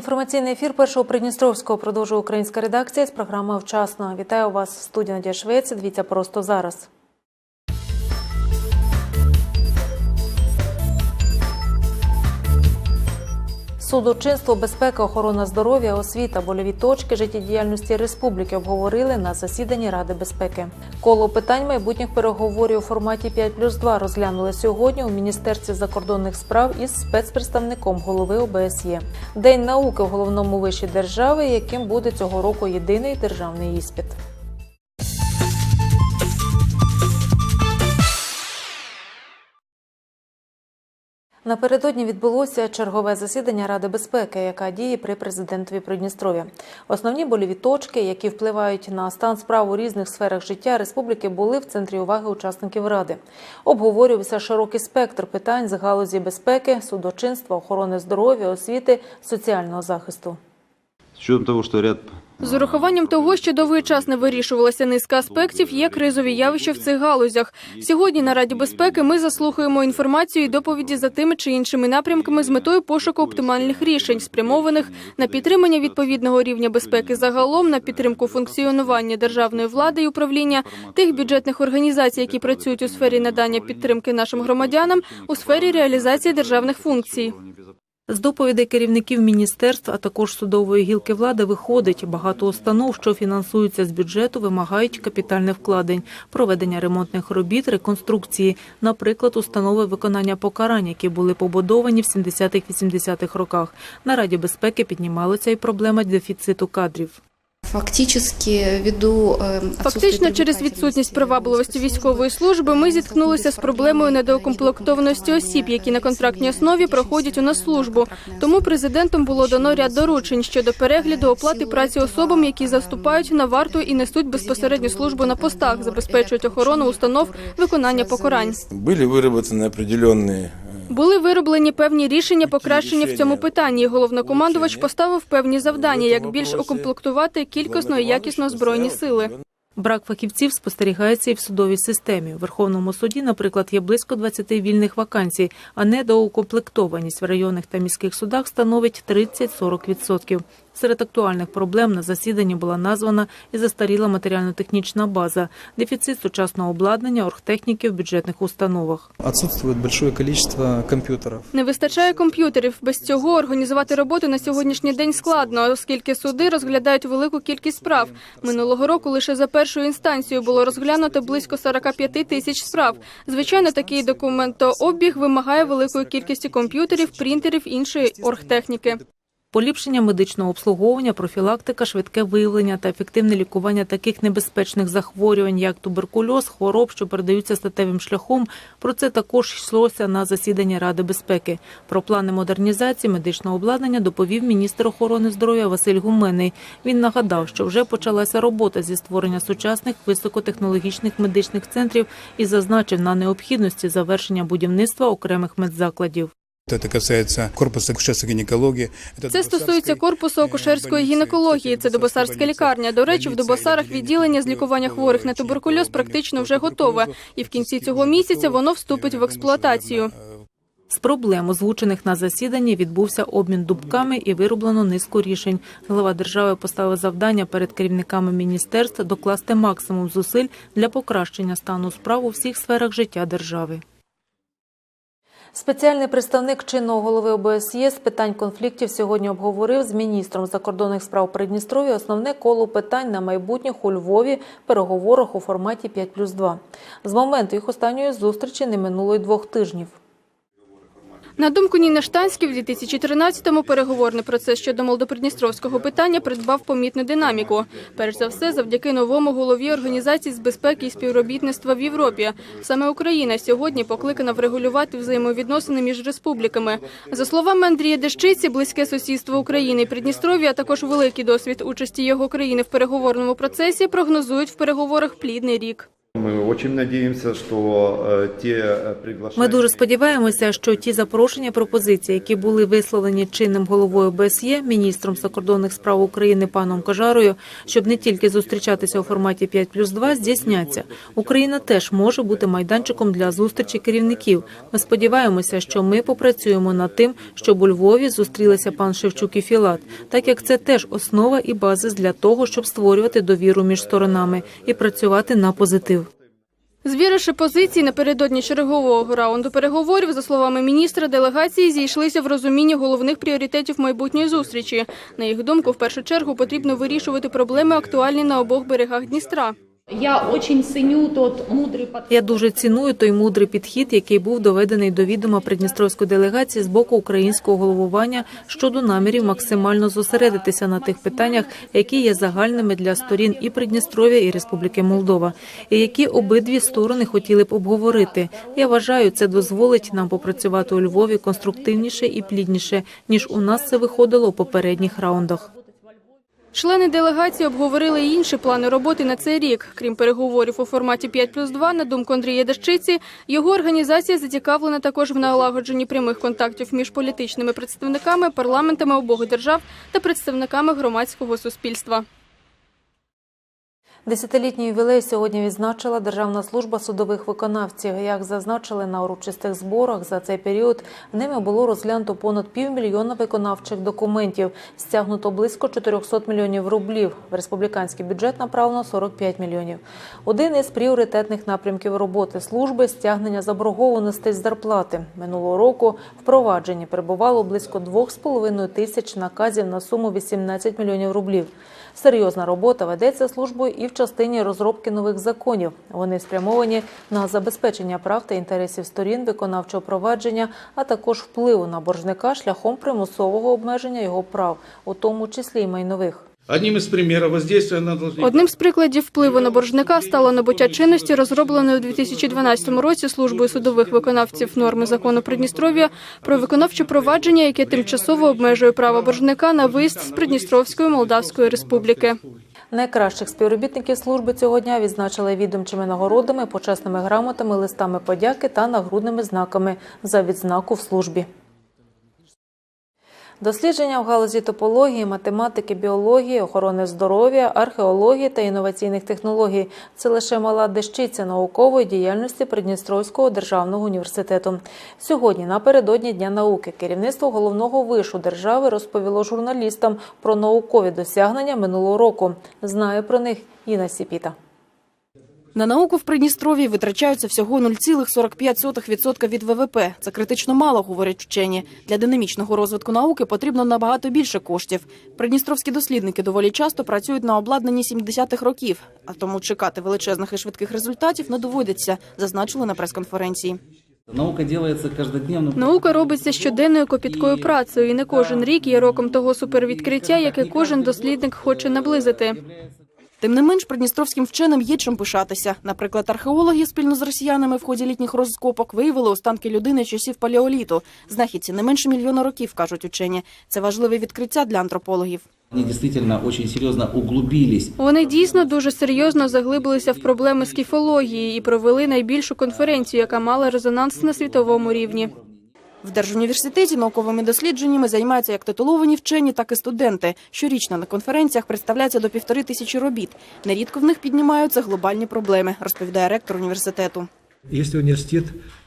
Інформаційний ефір першого Придністровського продовжує українська редакція з програми «Вчасно». Вітаю вас в студії Надія Швець. Дивіться просто зараз. Судочинство, безпека, охорона здоров'я, освіта, больові точки життєдіяльності республіки обговорили на засіданні Ради безпеки. Коло питань майбутніх переговорів у форматі 5 плюс 2 розглянули сьогодні у Міністерстві закордонних справ із спецпредставником голови ОБСЄ. День науки в головному виші держави, яким буде цього року єдиний державний іспит. Напередодні відбулося чергове засідання Ради безпеки, яка діє при президентові Придністров'я. Основні больові точки, які впливають на стан справ у різних сферах життя республіки, були в центрі уваги учасників ради. Обговорювався широкий спектр питань з галузі безпеки, судочинства, охорони здоров'я, освіти, соціального захисту. Учетом того, что ряд З урахуванням того, що довгий час не вирішувалася низка аспектів, є кризові явища в цих галузях. Сьогодні на Раді безпеки ми заслухаємо інформацію і доповіді за тими чи іншими напрямками з метою пошуку оптимальних рішень, спрямованих на підтримання відповідного рівня безпеки загалом, на підтримку функціонування державної влади і управління тих бюджетних організацій, які працюють у сфері надання підтримки нашим громадянам у сфері реалізації державних функцій. З доповідей керівників міністерств, а також судової гілки влади виходить, багато установ, що фінансуються з бюджету, вимагають капітальних вкладень, проведення ремонтних робіт, реконструкції, наприклад, установи виконання покарань, які були побудовані в 70-80-х роках. На Раді безпеки піднімалася і проблема дефіциту кадрів. Фактически, ввиду э, Фактично, через відсутність привабливості військової служби, ми зіткнулися з проблемою недоукомплектованості осіб, які на контрактній основі проходять у нас службу. Тому президентом було дано ряд доручень щодо перегляду оплати праці особам, які заступають на варту і несуть безпосередню службу на постах, забезпечують охорону установ виконання покарань. Были выработаны определенные э, були вироблені певні рішення покращення в цьому питанні. і Головнокомандувач поставив певні завдання, як більш укомплектувати кількісно і якісно збройні сили. Брак фахівців спостерігається і в судовій системі. В Верховному суді, наприклад, є близько 20 вільних вакансій, а недоукомплектованість в районних та міських судах становить 30-40%. Серед актуальних проблем на засіданні була названа і застаріла матеріально-технічна база, дефіцит сучасного обладнання, оргтехніки в бюджетних установах. Отсутствует большое количество компьютеров. Не вистачає комп'ютерів. Без цього організувати роботу на сьогоднішній день складно, оскільки суди розглядають велику кількість справ. Минулого року лише за першою інстанцією було розглянуто близько 45 тисяч справ. Звичайно, такий документообіг вимагає великої кількості комп'ютерів, принтерів, іншої оргтехніки. Поліпшення медичного обслуговування, профілактика, швидке виявлення та ефективне лікування таких небезпечних захворювань, як туберкульоз, хвороб, що передаються статевим шляхом. Про це також йшлося на засіданні Ради безпеки. Про плани модернізації медичного обладнання доповів міністр охорони здоров'я Василь Гуменний. Він нагадав, що вже почалася робота зі створення сучасних високотехнологічних медичних центрів і зазначив на необхідності завершення будівництва окремих медзакладів. Это касается корпуса акушерской гинекологии. Это Це стосується корпусу акушерської гінекології. Це Добосарська лікарня. До речі, в Добосарах відділення з лікування хворих на туберкульоз практично вже готове, і в кінці цього місяця воно вступить в експлуатацію. З проблем, озвучених на засіданні, відбувся обмін дубками і вироблено низку рішень. Глава держави поставив завдання перед керівниками міністерств докласти максимум зусиль для покращення стану справ у всіх сферах життя держави. Спеціальний представник чинного голови ОБСЄ з питань конфліктів сьогодні обговорив з міністром закордонних справ Придністров'я основне коло питань на майбутніх у Львові переговорах у форматі 5 плюс 2. З моменту їх останньої зустрічі не минуло й двох тижнів. На думку Ніни Штанські, в 2013-му переговорний процес щодо молдопридністровського питання придбав помітну динаміку. Перш за все, завдяки новому голові організації з безпеки і співробітництва в Європі. Саме Україна сьогодні покликана врегулювати взаємовідносини між республіками. За словами Андрія Дещиці, близьке сусідство України і Придністров'я, а також великий досвід участі його країни в переговорному процесі прогнозують в переговорах плідний рік. Мы очень надеемся, что э, те э, приглашения... Ми дуже сподіваємося, що ті запрошення пропозиції, які були висловлені чинним головою ОБСЄ, міністром закордонних справ України паном Кажарою, щоб не тільки зустрічатися у форматі 5 плюс 2, здійсняться. Україна теж може бути майданчиком для зустрічі керівників. Ми сподіваємося, що ми попрацюємо над тим, щоб у Львові зустрілися пан Шевчук і Філат, так як це теж основа і базис для того, щоб створювати довіру між сторонами і працювати на позитив. Звіривши позиції напередодні чергового раунду переговорів, за словами міністра, делегації зійшлися в розумінні головних пріоритетів майбутньої зустрічі. На їх думку, в першу чергу потрібно вирішувати проблеми, актуальні на обох берегах Дністра. Я очень ценю тот мудрый подход. Я дуже ціную той мудрий підхід, який був доведений до відома придністровської делегації з боку українського головування щодо намірів максимально зосередитися на тих питаннях, які є загальними для сторін і Придністров'я, і Республіки Молдова, і які обидві сторони хотіли б обговорити. Я вважаю, це дозволить нам попрацювати у Львові конструктивніше і плідніше ніж у нас це виходило у попередніх раундах. Члени делегації обговорили інші плани роботи на цей рік. Крім переговорів у форматі 5 плюс 2, на думку Андрія Дещиці, його організація зацікавлена також в налагодженні прямих контактів між політичними представниками, парламентами обох держав та представниками громадського суспільства. Десятилітній ювілей сьогодні відзначила Державна служба судових виконавців. Як зазначили на урочистих зборах, за цей період ними було розглянуто понад півмільйона виконавчих документів, стягнуто близько 400 мільйонів рублів. В республіканський бюджет направлено 45 мільйонів. Один із пріоритетних напрямків роботи служби стягнення заборгованостей з зарплати. Минулого року впровадженні перебувало близько 2,5 тисяч наказів на суму 18 мільйонів рублів. Серйозна робота ведеться службою і в частині розробки нових законів. Вони спрямовані на забезпечення прав та інтересів сторін виконавчого провадження, а також впливу на боржника шляхом примусового обмеження його прав, у тому числі й майнових. Одним на Одним з прикладів впливу на боржника стало набуття чинності, розробленої у 2012 році службою судових виконавців норми закону Придністров'я про виконавче провадження, яке тимчасово обмежує право боржника на виїзд з Придністровської Молдавської Республіки. Найкращих співробітників служби цього дня відзначили відомчими нагородами, почесними грамотами, листами подяки та нагрудними знаками за відзнаку в службі. Дослідження в галузі топології, математики, біології, охорони здоров'я, археології та інноваційних технологій це лише мала дещиця наукової діяльності Придністровського державного університету. Сьогодні, напередодні Дня науки, керівництво головного вишу держави розповіло журналістам про наукові досягнення минулого року. Знає про них Інна Сіпіта. На науку в Придністров'ї витрачаються всього 0,45% від ВВП. Це критично мало, говорять вчені. Для динамічного розвитку науки потрібно набагато більше коштів. Придністровські дослідники доволі часто працюють на обладнанні 70-х років, а тому чекати величезних і швидких результатів не доводиться, зазначили на прес-конференції. Наука делается каждодневно. Наука робиться щоденною копіткою працею, і не кожен рік є роком того супервідкриття, яке кожен дослідник хоче наблизити. Тим не менш, придністровським вченим є чим пишатися. Наприклад, археологи спільно з росіянами в ході літніх розкопок виявили останки людини часів палеоліту. Знахідці не менше мільйона років, кажуть учені. Це важливе відкриття для антропологів. Они действительно очень серьезно углубились. Вони дійсно дуже серйозно заглибилися в проблеми скіфології і провели найбільшу конференцію, яка мала резонанс на світовому рівні. В Держуніверситеті науковими дослідженнями займаються як титуловані вчені, так і студенти. Щорічно на конференціях представляється до півтори тисячі робіт. Нерідко в них піднімаються глобальні проблеми, розповідає ректор університету.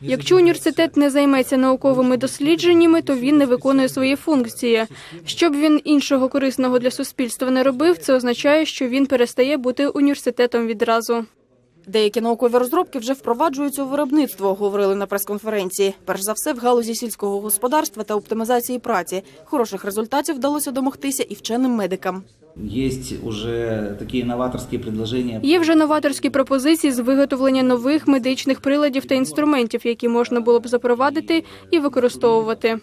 Якщо університет не займеться науковими дослідженнями, то він не виконує свої функції. Щоб він іншого корисного для суспільства не робив, це означає, що він перестає бути університетом відразу. Деякі наукові розробки вже впроваджуються у виробництво, говорили на прес-конференції. Перш за все, в галузі сільського господарства та оптимізації праці. Хороших результатів вдалося домогтися і вченим медикам. Есть уже такие новаторские предложения. Є вже новаторські пропозиції з виготовлення нових медичних приладів та інструментів, які можна було б запровадити і використовувати.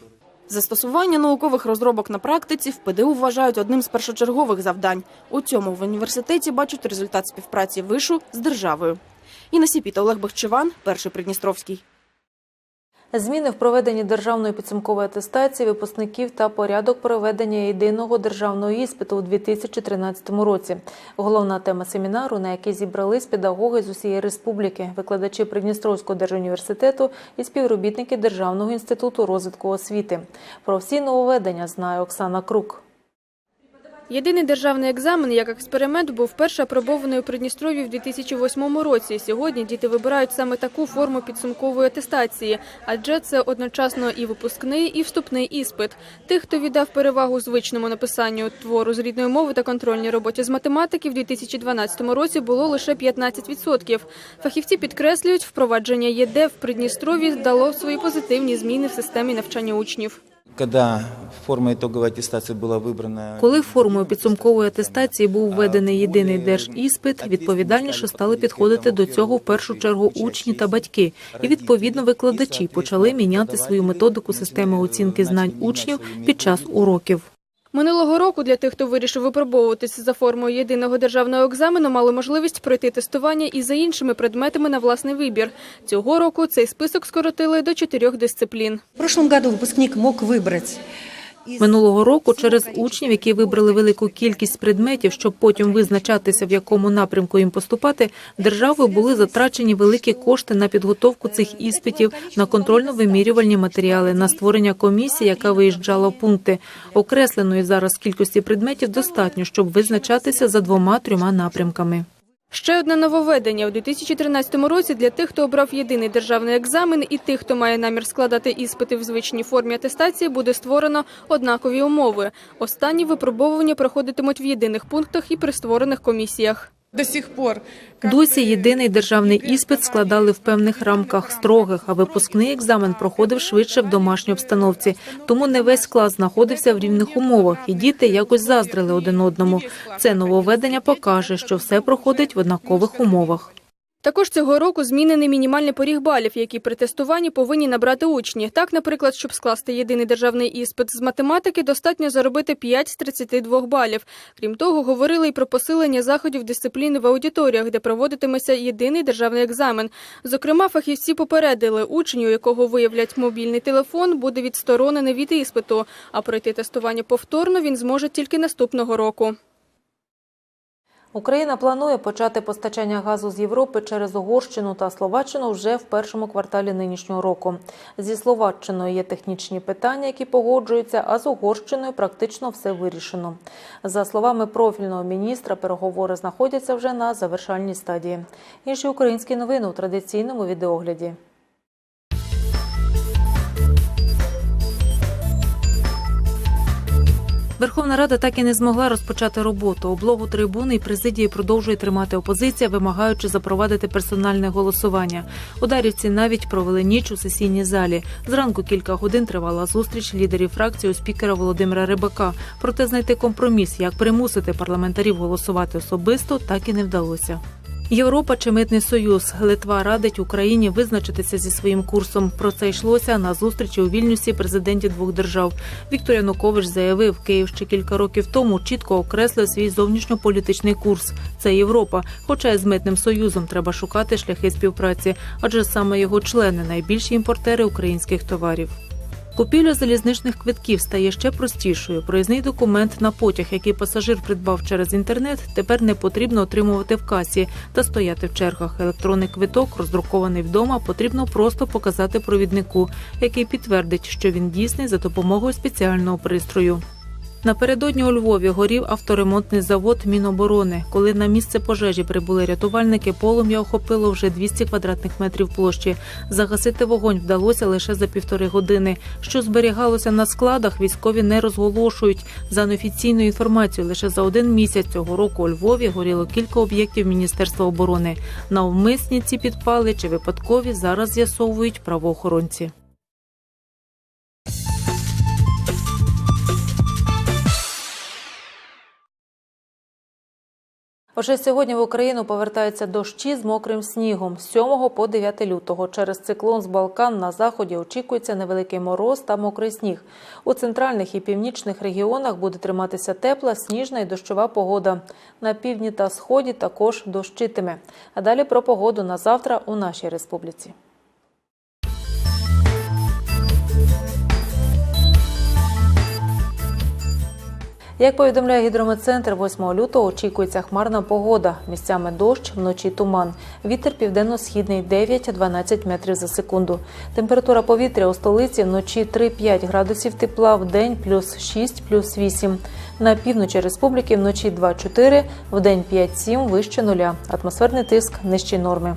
Застосування наукових розробок на практиці в ПДУ вважають одним з першочергових завдань. У цьому в університеті бачать результат співпраці вишу з державою. Інна Сіпіта, Олег Бахчеван, перший Придністровський. Зміни в проведенні державної підсумкової атестації випускників та порядок проведення єдиного державного іспиту у 2013 році. Головна тема семінару, на який зібрались педагоги з усієї республіки, викладачі Придністровського держуніверситету і співробітники Державного інституту розвитку освіти. Про всі нововведення знає Оксана Крук. Єдиний державний екзамен як експеримент був вперше апробований у Придністров'ї в 2008 році. Сьогодні діти вибирають саме таку форму підсумкової атестації, адже це одночасно і випускний, і вступний іспит. Тих, хто віддав перевагу звичному написанню твору з рідної мови та контрольній роботі з математики, в 2012 році було лише 15%. Фахівці підкреслюють, впровадження ЄД в Придністров'ї дало свої позитивні зміни в системі навчання учнів. Когда форма итоговой аттестации была выбрана... Коли формою підсумкової атестації був введений єдиний держіспит, відповідальніше стали підходити до цього в першу чергу учні та батьки, і відповідно викладачі почали міняти свою методику системи оцінки знань учнів під час уроків. Минулого року для тих, хто вирішив випробовуватися за формою єдиного державного екзамену, мали можливість пройти тестування і за іншими предметами на власний вибір. Цього року цей список скоротили до чотирьох дисциплін. В прошлом году випускник мог выбрать из Минулого року через учнів, які вибрали велику кількість предметів, щоб потім визначатися, в якому напрямку їм поступати, державою були затрачені великі кошти на підготовку цих іспитів, на контрольно-вимірювальні матеріали, на створення комісії, яка виїжджала в пункти. Окресленої зараз кількості предметів достатньо, щоб визначатися за двома-трьома напрямками. Ще одне нововведення у 2013 році для тих, хто обрав єдиний державний екзамен, і тих, хто має намір складати іспити в звичній формі атестації, буде створено однакові умови. Останні випробовування проходитимуть в єдиних пунктах і при створених комісіях. До сих пор. Досі єдиний державний іспит складали в певних рамках строгих, а випускний екзамен проходив швидше в домашній обстановці. Тому не весь клас знаходився в рівних умовах, і діти якось заздрили один одному. Це нововведення покаже, що все проходить в однакових умовах. Також цього року змінений мінімальний поріг балів, які при тестуванні повинні набрати учні. Так, наприклад, щоб скласти єдиний державний іспит з математики, достатньо заробити 5 з 32 балів. Крім того, говорили й про посилення заходів дисципліни в аудиторіях, де проводитиметься єдиний державний екзамен. Зокрема, фахівці попередили, учень, у якого виявлять мобільний телефон, буде відсторонений від іспиту, а пройти тестування повторно він зможе тільки наступного року. Україна планує почати постачання газу з Європи через Угорщину та Словаччину вже в першому кварталі нинішнього року. Зі Словаччиною є технічні питання, які погоджуються, а з Угорщиною практично все вирішено. За словами профільного міністра, переговори знаходяться вже на завершальній стадії. Інші українські новини у традиційному відеогляді. Верховна Рада так і не змогла розпочати роботу. Облогу трибуни і президії продовжує тримати опозиція, вимагаючи запровадити персональне голосування. Ударівці навіть провели ніч у сесійній залі. Зранку кілька годин тривала зустріч лідерів фракції у спікера Володимира Рибака. Проте знайти компроміс, як примусити парламентарів голосувати особисто, так і не вдалося. Європа чи митний союз Литва радить Україні визначитися зі своїм курсом. Про це йшлося на зустрічі у Вільнюсі президентів двох держав. Віктор Янукович заявив, Київ ще кілька років тому чітко окреслив свій зовнішньополітичний курс. Це Європа. Хоча й з митним союзом треба шукати шляхи співпраці, адже саме його члени найбільші імпортери українських товарів. Купівля залізничних квитків стає ще простішою. Проїзний документ на потяг, який пасажир придбав через інтернет, тепер не потрібно отримувати в касі та стояти в чергах. Електронний квиток, роздрукований вдома, потрібно просто показати провіднику, який підтвердить, що він дійсний за допомогою спеціального пристрою. Напередодні у Львові горів авторемонтний завод Міноборони. Коли на місце пожежі прибули рятувальники, полум'я охопило вже 200 квадратних метрів площі. Загасити вогонь вдалося лише за півтори години. Що зберігалося на складах, військові не розголошують. За неофіційною інформацією, лише за один місяць цього року у Львові горіло кілька об'єктів Міністерства оборони. Навмисні ці підпали чи випадкові зараз з'ясовують правоохоронці. Вже сьогодні в Україну повертаються дощі з мокрим снігом з 7 по 9 лютого. Через циклон з Балкан на заході очікується невеликий мороз та мокрий сніг. У центральних і північних регіонах буде триматися тепла, сніжна і дощова погода. На півдні та сході також дощитиме. А далі про погоду на завтра у нашій республіці. Як повідомляє гідрометцентр, 8 лютого очікується хмарна погода. Місцями дощ, вночі туман. Вітер південно-східний 9-12 метрів за секунду. Температура повітря у столиці вночі 3-5 градусів тепла, в день плюс 6, плюс 8. На півночі республіки вночі 2-4, в день 5-7, вище нуля. Атмосферний тиск нижчі норми.